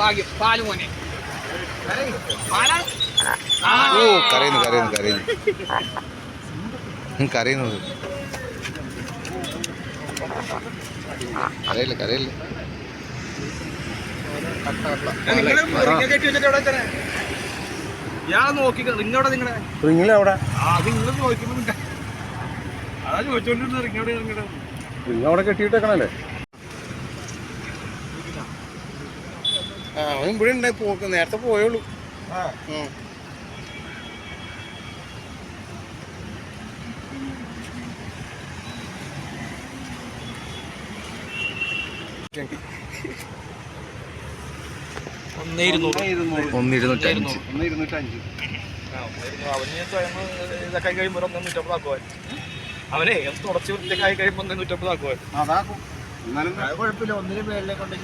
ഭാഗ്യം. പാൽ മോനെ. ഓ കരയുന്നു കരയുന്നു കരയുന്നു. കരയുന്നത് കരയില്ല കരയില്ല? ഇയാളെ നോക്കി റിങ് എവിടെ നിങ്ങളെ? അവിടെ ആ അത് നിങ്ങൾ നോക്കുമ്പോ അതാ ചോദിച്ചോണ്ടിരുന്ന റിങ് എവിടെ നിങ്ങളുടെ അവിടെ കെട്ടിയിട്ടേക്കണല്ലേ? ആ അവൻ ഇവിടെ ഉണ്ടായി പോക്ക് നേരത്തെ പോയുള്ളൂ അവന് സ്വയം ഇതൊക്കെ കഴിയുമ്പോൾ ഒന്നേ നൂറ്റമ്പത് അവനെ തുടച്ച് വൃത്തിയൊക്കെ കഴിയുമ്പോൾ ഒന്നേ നൂറ്റമ്പത് ആക്കുവാൻ. അതാക്കും. എന്നാലും കുഴപ്പമില്ല. ഒന്നിനും മേളിലെ കൊണ്ട്